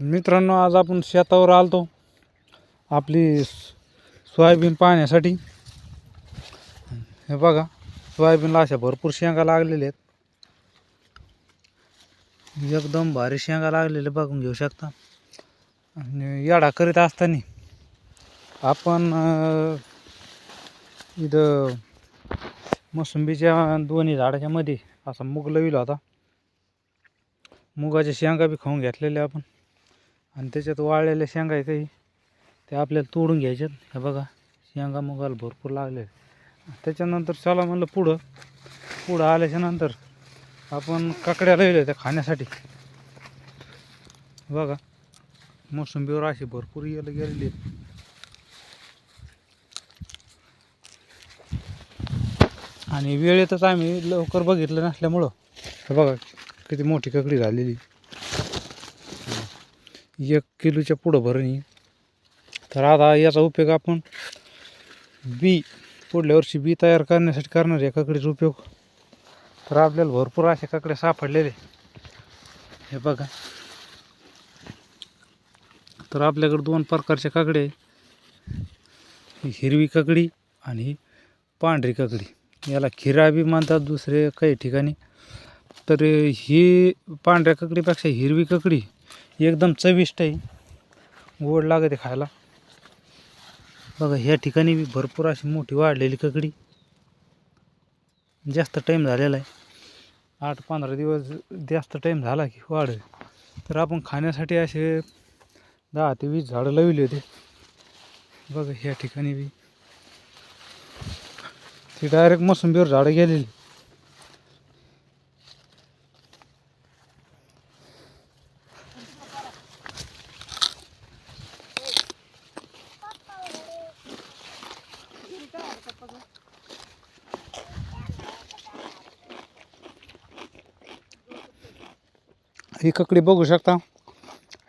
मित्रांनो आज आपण शेतावर आलतो. आपली सोयाबीन पाहण्यासाठी. हे बघा सोयाबीनला अशा भरपूर शेंगा लागलेल्या आहेत. एकदम भारी शेंगा लागलेले बघून घेऊ शकता. आणि याडा करीत असताना आपण इथं मोसंबीच्या दोन्ही झाडाच्या मध्ये असा मुग लविला होता. मुगाच्या शेंगा बी खाऊन घेतलेल्या आपण. आणि त्याच्यात वाळलेल्या शेंगा आहे काही ते आपल्याला तोडून घ्यायच्यात. हे बघा शेंगा मुगाला भरपूर लागले त्याच्यानंतर चला म्हणलं पुढं. पुढं आल्याच्यानंतर आपण काकड्या लावल्या होत्या खाण्यासाठी. बघा मोसंबीवर अशी भरपूर यायला गेलेली आहेत. आणि वेळेतच आम्ही लवकर बघितलं नसल्यामुळं हे बघा किती मोठी ककडी झालेली. एक किलोच्या पुढं भरणी. तर आता याचा उपयोग आपण बी पुढल्या वर्षी बी तयार करण्यासाठी करणार या काकडीचा उपयोग. तर आपल्याला भरपूर असे काकडे सापडलेले हे बघा. तर आपल्याकडे दोन प्रकारचे काकडे ही हिरवी काकडी आणि ही पांढरी काकडी. याला खिरा बी म्हणतात दुसरे काही ठिकाणी. तर ही पांढऱ्या काकडीपेक्षा हिरवी काकडी एकदम चविष्ट आहे. गोड लागते खायला. बघा ह्या ठिकाणी बी भरपूर अशी मोठी वाढलेली ककडी. जास्त टाईम झालेला आहे. आठ पंधरा दिवस जास्त टाईम झाला की वाढ तर आपण खाण्यासाठी असे दहा ते वीस झाडं लावली होती. बघा ह्या ठिकाणी बी. ती डायरेक्ट मोसंबीवर झाडं गेलेली. ही ककडी बघू शकता.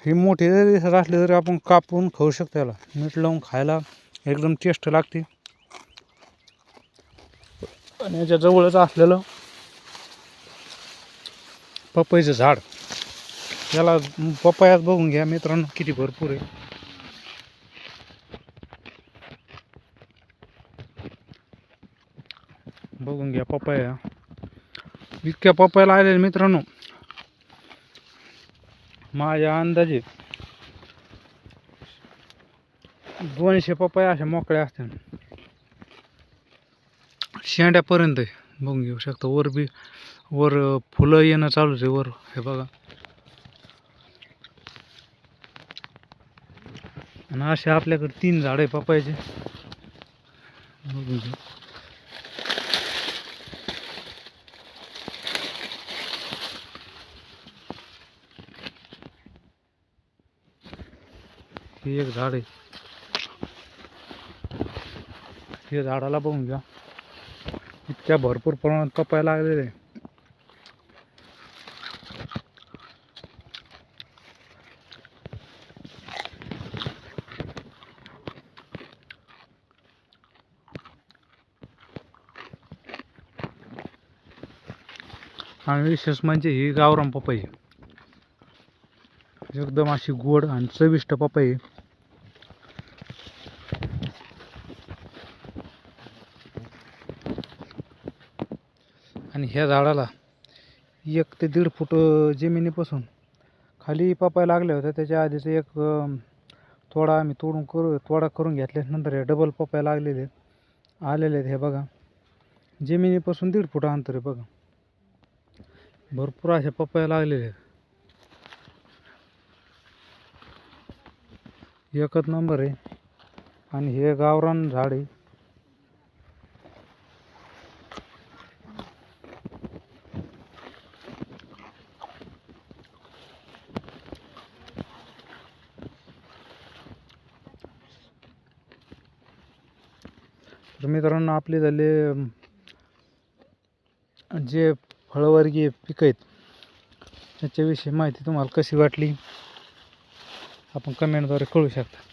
ही मोठी जरी असली तरी आपण कापून खाऊ शकतो याला. मीठ लावून खायला एकदम टेस्ट लागते. आणि याच्या जवळच असलेलं पपईचं झाड. याला पपयात बघून घ्या मित्रांनो किती भरपूर आहे. बघून घ्या पपया. इतक्या पपयाला आलेले मित्रांनो. माझ्या अंदाजे दोनशे पपया अशा मोकळ्या असतात शेंड्यापर्यंत बघून घेऊ शकता. वर बी वर फुलं येणं चालूच आहे वर. हे बघा. आणि असे आपल्याकडे तीन झाडं आहे पपयाचे. बघून घेऊ. हे एक झाड आहे. हे झाडाला बघून घ्या. इतक्या भरपूर प्रमाणात पपाया लागलेले आहे. आणि विशेष म्हणजे ही गावरान पपई. एकदम अशी गोड आणि चविष्ट पपई. आणि ह्या झाडाला एक ते दीड फूट जमिनीपासून खाली पपाय लागल्या होत्या. त्याच्या आधीच एक थोडा तोडा आम्ही तोडून करू तोडा करून घेतल्यानंतर हे डबल पपाय लागलेले आहेत. आलेले आहेत हे बघा. जमिनीपासून दीड फूट अंतर आहे बघा. भरपूर अशा पपाया लागलेले आहेत. एकच नंबर आहे. आणि हे गावरान झाड आहे. तर मित्रांनो आपले झाले जे फळवर्गीय पिकं आहेत त्याच्याविषयी माहिती तुम्हाला कशी वाटली? आपण कमेंटद्वारे कळू शकता.